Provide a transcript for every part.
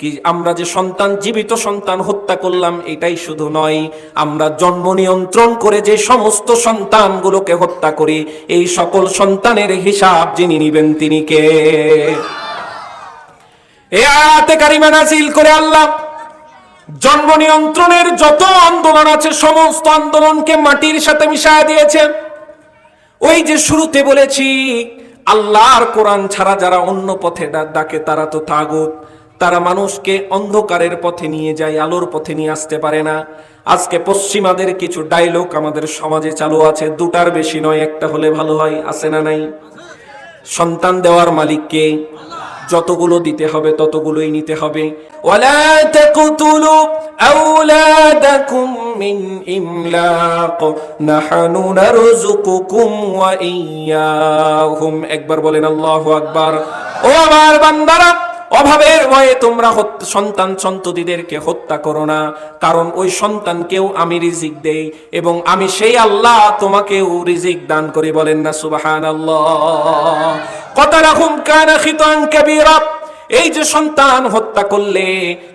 কি আমরা যে সন্তান, জীবিত সন্তান হত্যা করলাম, এটাই শুধু নয়, আমরা জন্ম নিয়ন্ত্রণ করে যে সমস্ত সন্তানগুলোকে হত্যা করি, এই সকল সন্তানের হিসাব যিনি নিবেন তিনি কে? এ আয়াতে কারিমা নাজিল করে আল্লাহ, জন্ম নিয়ন্ত্রণের যত আন্দোলন আছে, সমস্ত আন্দোলনকে মাটির সাথে মিশায় দিয়েছেন। ওই যে শুরুতে বলেছি, আল্লাহর কোরআন ছাড়া যারা অন্য পথে ডাকে, তারা তো তাগুত। তারা মানুষকে অন্ধকারের পথে নিয়ে যায়, আলোর পথে নিয়ে আসতে পারে না। আজকে পশ্চিমাদের কিছু ডায়লগ আমাদের সমাজে চালু আছে। দুটার বেশি নয়, একটা হলে ভালো হয়, আছে না নাই? সন্তান দেওয়ার মালিককে যতগুলো দিতে হবে, ততগুলোই নিতে হবে। ওয়ালা একবার বলেন আল্লাহু আকবার। ও আমার বান্দারা অভাবের ভয়ে তোমরা সন্তান সন্ততিদেরকে হত্যা করো না। কারণ ওই সন্তানকেও আমি রিজিক দেই এবং আমি সেই আল্লাহ তোমাকেও রিজিক দান করে। বলেন না সুবাহান আল্লাহ রকম কানা খিতান এই যে সন্তান হত্যা করলে,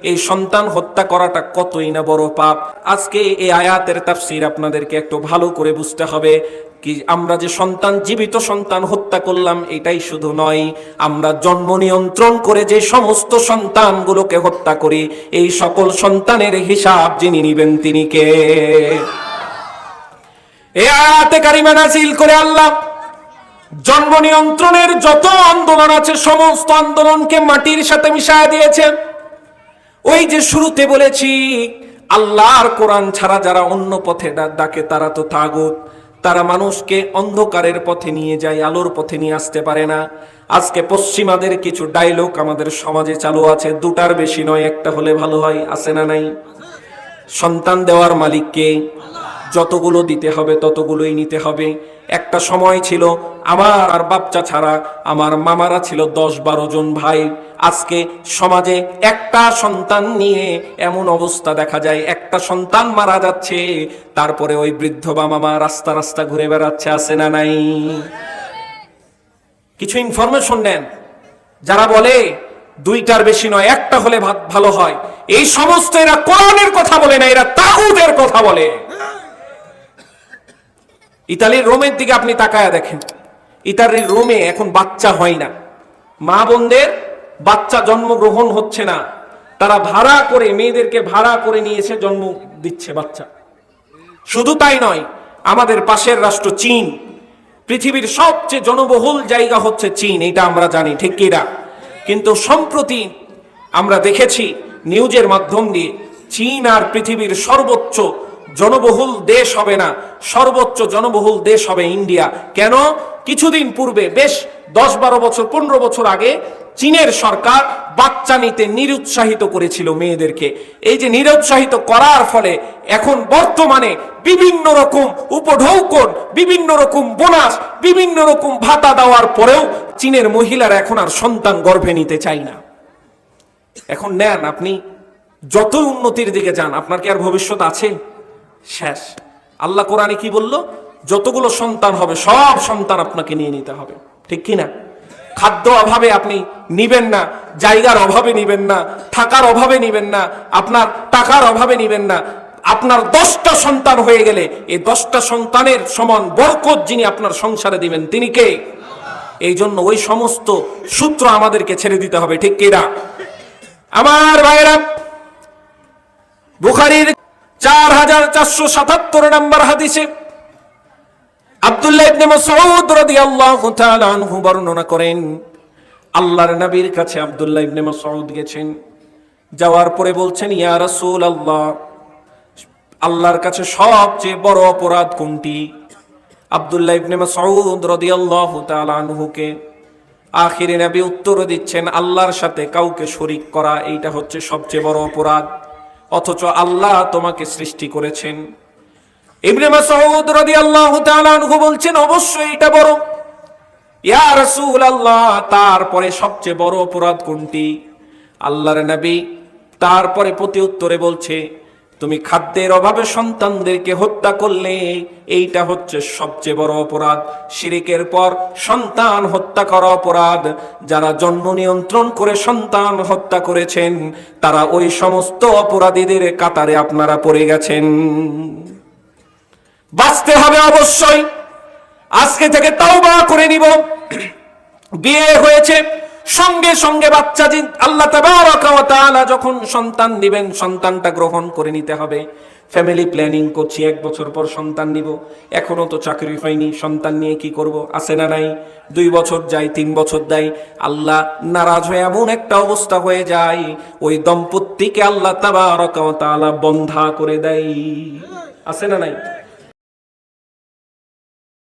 এই সন্তান হত্যা করাটা কতই না বড় পাপ। আজকে এই আয়াতের তাফসীর আপনাদেরকে একটু ভালো করে বুঝতে হবে কি আমরা যে সন্তান, জীবিত সন্তান হত্যা করলাম, এটাই শুধু নয়, আমরা জন্ম নিয়ন্ত্রণ করে যে সমস্ত সন্তানগুলোকে হত্যা করি, এই সকল সন্তানের হিসাব যিনি নিবেন তিনি কে? এ আয়াতে কারিমা নাজিল করে আল্লাহ জন্ম নিয়ন্ত্রণের যত আন্দোলন আছে, সমস্ত আন্দোলনকে মাটির সাথে মিশায় দিয়েছেন ওই যে শুরুতে বলেছি, আল্লাহর কোরআন ছাড়া যারা অন্য পথে ডাকে, তারা তো তাগুত। তারা মানুষকে অন্ধকারের পথে নিয়ে যায়, আলোর পথে নিয়ে আসতে পারে না। আজকে পশ্চিমাদের কিছু ডায়লগ আমাদের সমাজে চালু আছে। দুটার বেশি নয়, একটা হলে ভালো হয়, আছে না নাই? সন্তান দেওয়ার মালিককে যতগুলো দিতে হবে, ততগুলোই নিতে হবে। একটা সময় ছিল, আমার আর বাচ্চা ছাড়া আমার মামারা ছিল দশ বারো জন ভাই। আজকে সমাজে একটা সন্তান নিয়ে এমন অবস্থা দেখা যায়, একটা সন্তান মারা যাচ্ছে, তারপরে ওই বৃদ্ধ বা মামা রাস্তা রাস্তা ঘুরে বেড়াচ্ছে, আছে না নাই? কিছু ইনফরমেশন নেন। যারা বলে দুইটার বেশি নয়, একটা হলে ভালো হয়। এই সমস্ত এরা কোরআনের কথা বলে না, এরা তাগুদের কথা বলে। ইতালির রোমের দিকে আপনি তাকায়া দেখেন। ইতালির রোমে এখন বাচ্চা হয় না। মা বোনদের বাচ্চা জন্মগ্রহণ হচ্ছে না। তারা ভাড়া করে, মেয়েদেরকে ভাড়া করে নিয়ে এসে জন্ম দিচ্ছে বাচ্চা। শুধু তাই নয়, আমাদের পাশের রাষ্ট্র চীন। পৃথিবীর সবচেয়ে জনবহুল জায়গা হচ্ছে চীন এটা আমরা জানি, ঠিক কিনা কিন্তু সম্প্রতি আমরা দেখেছি নিউজের মাধ্যম দিয়ে চীন আর পৃথিবীর সর্বোচ্চ জনবহুল দেশ হবে না। সর্বোচ্চ জনবহুল দেশ হবে ইন্ডিয়া। কেন? কিছুদিন পূর্বে, বেশ দশ বারো বছর, পনেরো বছর আগে চীনের সরকার বাচ্চা নিতে নিরুৎসাহিত করেছিল মেয়েদেরকে। এই যে নিরুৎসাহিত করার ফলে এখন বর্তমানে বিভিন্ন রকম উপঢৌকন, বিভিন্ন রকম বোনাস, বিভিন্ন রকম ভাতা দেওয়ার পরেও চীনের মহিলারা এখন আর সন্তান গর্ভে নিতে চায় না। এখন নেন আপনি, যত উন্নতির দিকে যান, আপনার কি আর ভবিষ্যৎ আছে? শেষ। আল্লাহ কোরআনে কি বলল? যতগুলো সন্তান হবে, সব সন্তান আপনাকে নিয়ে নিতে হবে। ঠিক কি না খাদ্য অভাবে আপনি নিবেন না, জায়গার অভাবে নিবেন না, থাকার অভাবে নিবেন না, আপনার টাকার অভাবে নিবেন না। আপনার দশটা সন্তান হয়ে গেলে এই দশটা সন্তানের সমান বরকত যিনি আপনার সংসারে দিবেন, তিনি কে? এই জন্য ওই সমস্ত সূত্র আমাদেরকে ছেড়ে দিতে হবে, ঠিক কিনা? আমার ভাইরা বুখারীর চার হাজার চারশো সাতাত্তর নম্বর হাদিসে আব্দুল্লাহ ইবনে মাসউদ রাদিয়াল্লাহু তাআলা আনহু বর্ণনা করেন, আল্লাহর নবীর কাছে আব্দুল্লাহ ইবনে মাসউদ গেছেন, যাওয়ার পরে বলছেন, ইয়া রাসূলুল্লাহ, আল্লাহর কাছে সবচেয়ে বড় অপরাধ কোনটি? আব্দুল্লাহ ইবনে মাসউদ রাদিয়াল্লাহু তাআলা আনহুকে আখিরে নবী উত্তর দিচ্ছেন, আল্লাহর সাথে কাউকে শরিক করা, এইটা হচ্ছে সবচেয়ে বড় অপরাধ। অথচ আল্লাহ তোমাকে সৃষ্টি করেছেন। ইবনে মাসউদ রাদিয়াল্লাহু তাআলা আনহু বলছেন, অবশ্যই এটা বড়। ইয়া রাসূলুল্লাহ, তারপরে সবচেয়ে বড় অপরাধ কোনটি? আল্লাহর নবী তারপরে প্রতি উত্তরে বলছে তুমি খাদ্যের অভাবে সন্তানদেরকে হত্যা করলে, এইটা হচ্ছে সবচেয়ে বড় অপরাধ। শিরিকের পর সন্তান হত্যা করা অপরাধ। যারা জন্ম নিয়ন্ত্রণ করে সন্তান হত্যা করেছেন, তারা ওই সমস্ত অপরাধীদের কাতারে আপনারা পড়ে গেছেন। বাঁচতে হবে অবশ্যই। আজকে থেকে তাওবা করে নিব। বিয়ে হয়েছে। সঙ্গে সঙ্গে বাচ্চা আল্লাহ তাআলা যখন সন্তান দিবেন সন্তানটা গ্রহণ করে নিতে হবে। ফ্যামিলি প্ল্যানিং করছি, এক বছর পর সন্তান নিব। এখনও তো চাকরি হয়নি, সন্তান নিয়ে কি করব? আছে না নাই? দুই বছর যায়, তিন বছর দেয়। আল্লাহ নারাজ হয়ে এমন একটা অবস্থা হয়ে যায়, ওই দম্পতিকে আল্লাহ তাআলা বন্ধা করে দেয়। আছে না নাই?